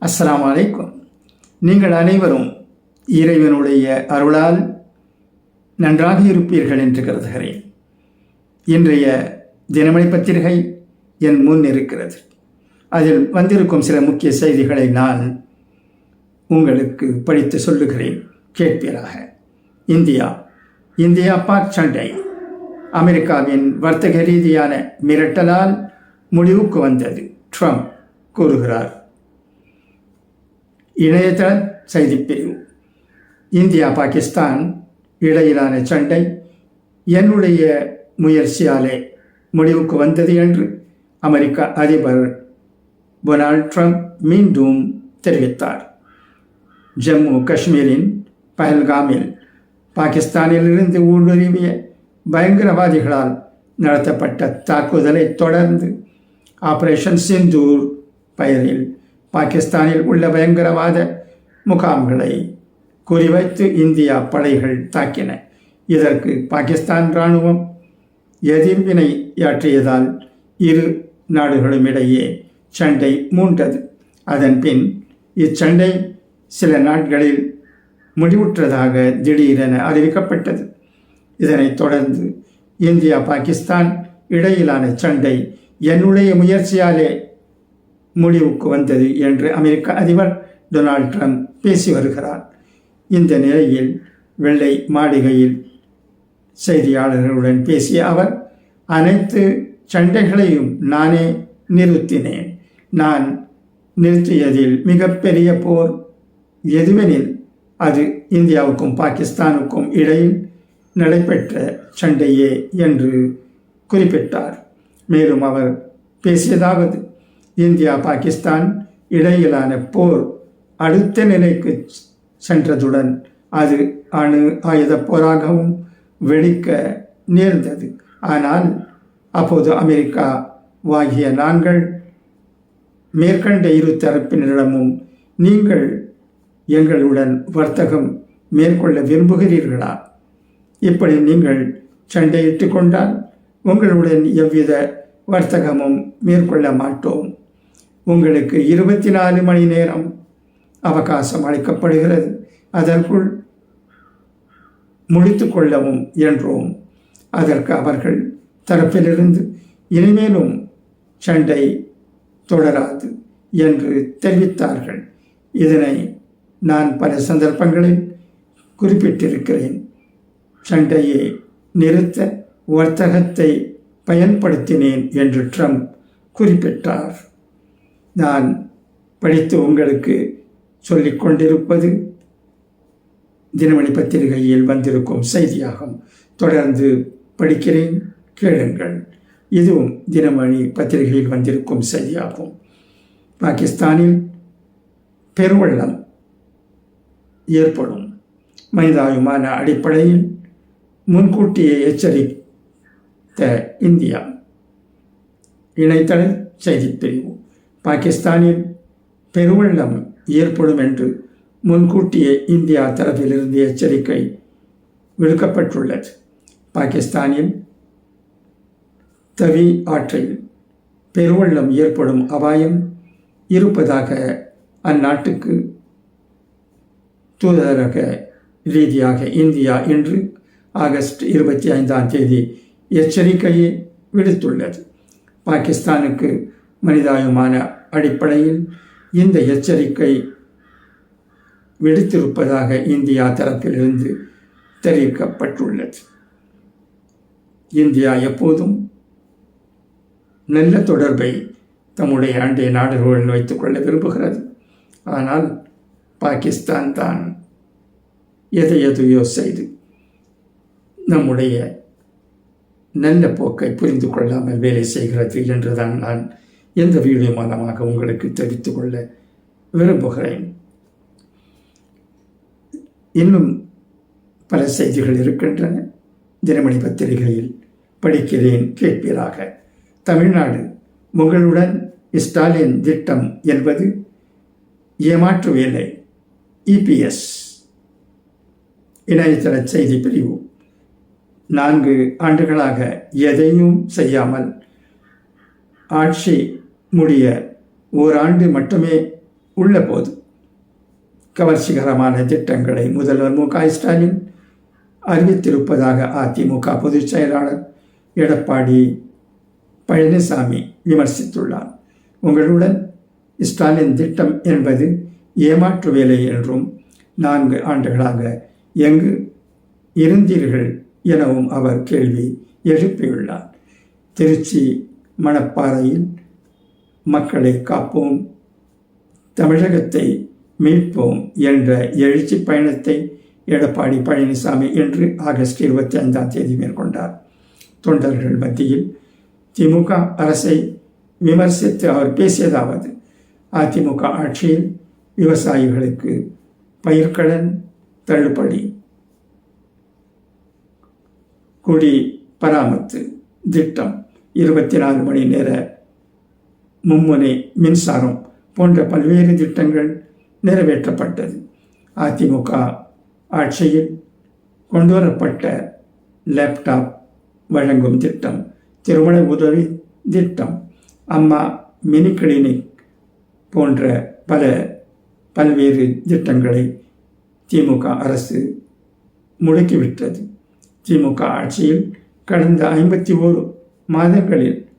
அஸ்லாம் அலைக்கும் நீங்கள் அனைவரும் இறைவனுடைய அருளால் நன்றாக இருப்பீர்கள் என்று கருதுகிறேன். இன்றைய தினமணி பத்திரிகை என் முன் இருக்கிறது. அதில் வந்திருக்கும் சில முக்கிய செய்திகளை நான் உங்களுக்கு படித்து சொல்லுகிறேன். கேட்பீராக. இந்தியா. இந்தியா பாக் சண்டை. அமெரிக்காவின் வர்த்தக ரீதியான மிரட்டலால் முடிவுக்கு வந்தது. ட்ரம்ப் கூறுகிறார். இணையதள செய்திப்பிரிவு இந்தியா பாகிஸ்தான் இடையிலான சண்டை என்னுடைய முயற்சியாலே முடிவுக்கு வந்தது என்று அமெரிக்க அதிபர் டொனால்ட் ட்ரம்ப் மீண்டும் தெரிவித்தார். ஜம்மு காஷ்மீரின் பஹல்காமில் பாகிஸ்தானிலிருந்து ஊடுருவிய பயங்கரவாதிகளால் நடத்தப்பட்ட தாக்குதலை தொடர்ந்து ஆபரேஷன் சிந்தூர் பெயரில் பாகிஸ்தானில் உள்ள பயங்கரவாத முகாம்களை குறிவைத்து இந்தியா படைகள் தாக்கின. இதற்கு பாகிஸ்தான் இராணுவம் எதிர்வினையாற்றியதால் இரு நாடுகளும் இடையே சண்டை மூண்டது. அதன் பின் இச்சண்டை சில நாட்களில் முடிவுற்றதாக திடீரென அறிவிக்கப்பட்டது. இதனைத் தொடர்ந்து இந்தியா பாகிஸ்தான் இடையிலான சண்டை என்னுடைய முயற்சியாலே முடிவுக்கு வந்தது என்று அமெரிக்க அதிபர் டொனால்ட் ட்ரம்ப் பேசி வருகிறார். இந்த நிலையில் வெள்ளை மாளிகையில் செய்தியாளர்களுடன் பேசிய அவர் அனைத்து சண்டைகளையும் நானே நிறுத்தினேன். நான் நிறுத்தியதில் மிகப்பெரிய போர் எதுவெனில் அது இந்தியாவுக்கும் பாகிஸ்தானுக்கும் இடையில் நடைபெற்ற சண்டையே என்று குறிப்பிட்டார். மேலும் அவர் பேசியதாவது இந்தியா பாகிஸ்தான் இடையிலான போர் அடுத்த நிலைக்கு சென்றதுடன் அது அணு ஆயுத போராகவும் வெடிக்க நேர்ந்தது. ஆனால் அப்போது அமெரிக்கா வாகிய நாங்கள் மேற்கண்ட இரு தரப்பினரிடமும் நீங்கள் எங்களுடன் வர்த்தகம் மேற்கொள்ள விரும்புகிறீர்களா? இப்படி நீங்கள் சண்டையிட்டு கொண்டால் உங்களுடன் எவ்வித வர்த்தகமும் மேற்கொள்ள மாட்டோம். உங்களுக்கு இருபத்தி நாலு மணி நேரம் அவகாசம் அளிக்கப்படுகிறது. அதற்குள் முடித்து கொள்ளவும் என்றோம். அதற்கு அவர்கள் தரப்பிலிருந்து இனிமேலும் சண்டை தொடராது என்று தெரிவித்தார்கள். இதனை நான் பல சந்தர்ப்பங்களில் குறிப்பிட்டிருக்கிறேன். சண்டையை நிறுத்த வர்த்தகத்தை பயன்படுத்தினேன் என்று ட்ரம்ப் குறிப்பிட்டார். நான் படித்து உங்களுக்கு சொல்லிக் கொண்டிருப்பது தினமணி பத்திரிகையில் வந்திருக்கும் செய்தியாகும். தொடர்ந்து படிக்கிறேன் கேளுங்கள். இதுவும் தினமணி பத்திரிகையில் வந்திருக்கும் செய்தியாகும். பாகிஸ்தானில் பெருவெள்ளம் ஏற்படும். மனிதாயுமான அடிப்படையில் முன்கூட்டியே எச்சரித்த இந்தியா. இணையதள செய்திப்பிரிவு. பாகிஸ்தானில் பெருவெள்ளம் ஏற்படும் என்று முன்கூட்டியே இந்தியா தரப்பிலிருந்து எச்சரிக்கை விடுக்கப்பட்டுள்ளது. பாகிஸ்தானில் தவி ஆற்றில் பெருவெள்ளம் ஏற்படும் அபாயம் இருப்பதாக அந்நாட்டுக்கு தூதரக ரீதியாக இந்தியா இன்று ஆகஸ்ட் இருபத்தி ஐந்தாம் தேதி எச்சரிக்கையை விடுத்துள்ளது. பாகிஸ்தானுக்கு மனிதாயுமான அடிப்படையில் இந்த எச்சரிக்கை விடுத்திருப்பதாக இந்தியா தரப்பிலிருந்து தெரிவிக்கப்பட்டுள்ளது. இந்தியா எப்போதும் நல்ல தொடர்பை தம்முடைய அண்டைய நாடுகளுடன் வைத்துக்கொள்ள விரும்புகிறது. ஆனால் பாகிஸ்தான் தான் எதை எதையோ செய்து நம்முடைய நல்ல போக்கை புரிந்து கொள்ளாமல் வேலை செய்கிறது என்றுதான் நான் எந்த வீடியோ மூலமாக உங்களுக்கு தெரிவித்துக் கொள்ள விரும்புகிறேன்? இன்னும் பல செய்திகள் இருக்கின்றன. தினமணி பத்திரிகையில் படிக்கிறேன் கேட்பீராக. தமிழ்நாடு உங்களுடன் ஸ்டாலின் திட்டம் என்பது ஏமாற்று வேலை. இபிஎஸ் இணையதள செய்தி பிரிவு. நான்கு ஆண்டுகளாக எதையும் செய்யாமல் ஆட்சி முடிய ஓராண்டு மட்டுமே உள்ள போது கவர்ச்சிகரமான திட்டங்களை முதல்வர் மு க ஸ்டாலின் அறிவித்திருப்பதாக அதிமுக பொதுச் செயலாளர் எடப்பாடி பழனிசாமி விமர்சித்துள்ளார். உங்களுடன் ஸ்டாலின் திட்டம் என்பது ஏமாற்று வேலை என்றும் நான்கு ஆண்டுகளாக எங்கு இருந்தீர்கள் எனவும் அவர் கேள்வி எழுப்பியுள்ளார். திருச்சி மணப்பாறையில் மக்களை காப்போம். தமிழகத்தை மீட்போம் என்ற எழுச்சி பயணத்தை எடப்பாடி பழனிசாமி இன்று ஆகஸ்ட் இருபத்தி ஐந்தாம் தேதி மேற்கொண்டார். தொண்டர்கள் மத்தியில் திமுக அரசை விமர்சித்து அவர் பேசியதாவது அதிமுக ஆட்சியில் விவசாயிகளுக்கு பயிர்க்கடன் தள்ளுபடி குடி பராமத்து திட்டம் இருபத்தி நாலு மணி நேர மும்முனை மின்சாரம் போன்ற பல்வேறு திட்டங்கள் நிறைவேற்றப்பட்டது. அதிமுக ஆட்சியில் கொண்டுவரப்பட்ட லேப்டாப் வழங்கும் திட்டம் திருமண உதவி திட்டம் அம்மா மினி கிளினிக் போன்ற பல பல்வேறு திட்டங்களை திமுக அரசு முடக்கிவிட்டது. திமுக ஆட்சியில் கடந்த ஐம்பத்தி ஓரு மாதங்களில்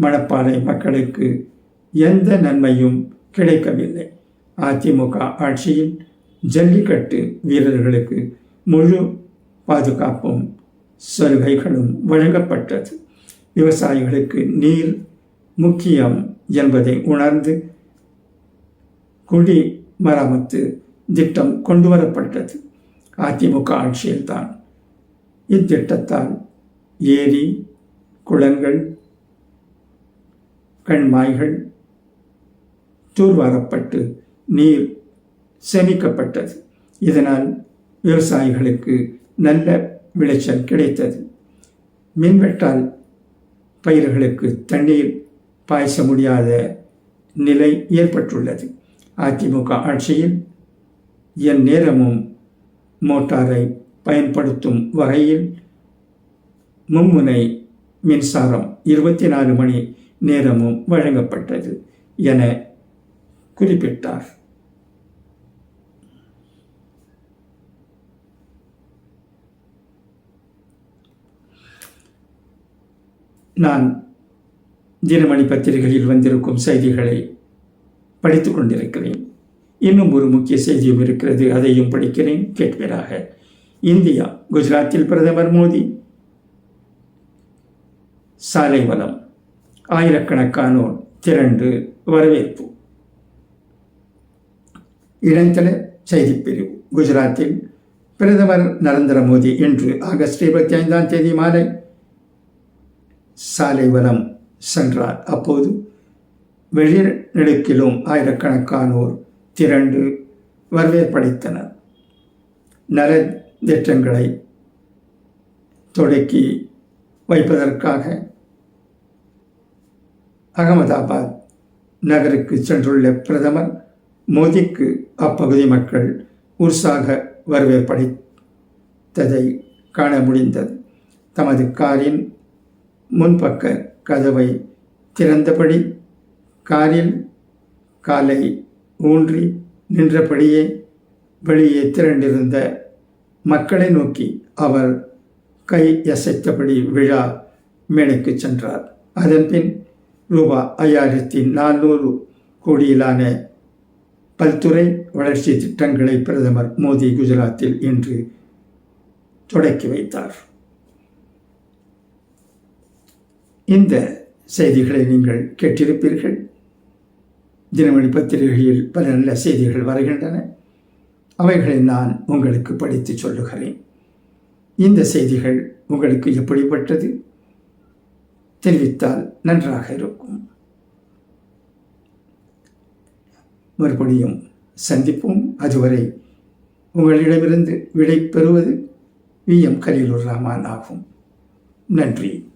மணப்பாறை மக்களுக்கு எந்த நன்மையும் கிடைக்கவில்லை. அதிமுக ஆட்சியில் ஜல்லிக்கட்டு வீரர்களுக்கு முழு பாதுகாப்பும் சலுகைகளும் வழங்கப்பட்டது. விவசாயிகளுக்கு நீர் முக்கியம் என்பதை உணர்ந்து குடி மராமத்து திட்டம் கொண்டு வரப்பட்டது. அதிமுக ஆட்சியில்தான் இத்திட்டத்தால் ஏரி குளங்கள் கண்மாய்கள் தூர்வாரப்பட்டு நீர் சேமிக்கப்பட்டது. இதனால் விவசாயிகளுக்கு நல்ல விளைச்சல் கிடைத்தது. மின்வெட்டால் பயிர்களுக்கு தண்ணீர் பாய்ச்ச முடியாத நிலை ஏற்பட்டுள்ளது. அதிமுக ஆட்சியில் என் நேரமும் மோட்டாரை பயன்படுத்தும் வகையில் மும்முனை மின்சாரம் இருபத்தி நாலு மணி நேரமும் வழங்கப்பட்டது என குறிப்பிட்டார். நான் தினமணி பத்திரிகையில் வந்திருக்கும் செய்திகளை படித்து கொண்டிருக்கிறேன். இன்னும் ஒரு முக்கிய செய்தியும் இருக்கிறது அதையும் படிக்கிறேன். கேட்பீராக இந்தியா குஜராத்தில் பிரதமர் மோடி. சாலை வளம். ஆயிரக்கணக்கானோர் திரண்டு வரவேற்பு. இணையதள செய்திப்பிரிவு குஜராத்தில் பிரதமர் நரேந்திர மோடி இன்று ஆகஸ்ட் இருபத்தி ஐந்தாம் தேதி மாலை சாலை வலம் சென்றார். அப்போது வெளிநெடுக்கிலும் ஆயிரக்கணக்கானோர் திரண்டு வரவேற்படைத்தனர் நல திட்டங்களை தொடக்கி வைப்பதற்காக அகமதாபாத் நகருக்கு சென்றுள்ள பிரதமர் மோதிக்கு அப்பகுதி மக்கள் உற்சாக வரவேற்படைத்ததை காண முடிந்தது. தமது காரின் முன்பக்க கதவை திறந்தபடி காரில் காலை ஊன்றி நின்றபடியே வெளியே திரண்டிருந்த மக்களை நோக்கி அவர் கை அசைத்தபடி விழா மேடைக்கு சென்றார். அதன்பின் ரூபா ஐயாயிரத்தி நானூறு கோடியிலான பல்துறை வளர்ச்சி திட்டங்களை பிரதமர் மோடி குஜராத்தில் இன்று தொடக்கி வைத்தார். இந்த செய்திகளை நீங்கள் கேட்டிருப்பீர்கள். தினமணி பத்திரிகையில் பல நல்ல செய்திகள் வருகின்றன. அவைகளை நான் உங்களுக்கு படித்து சொல்லுகிறேன். இந்த செய்திகள் உங்களுக்கு எப்படிப்பட்டது? தெரிவித்தால் நன்றாக இருக்கும். மறுபடியும் சந்திப்போம். அதுவரை உங்களிடமிருந்து விடை பெறுவது வி எம் கலீலுர் ரஹ்மான் ஆகும். நன்றி.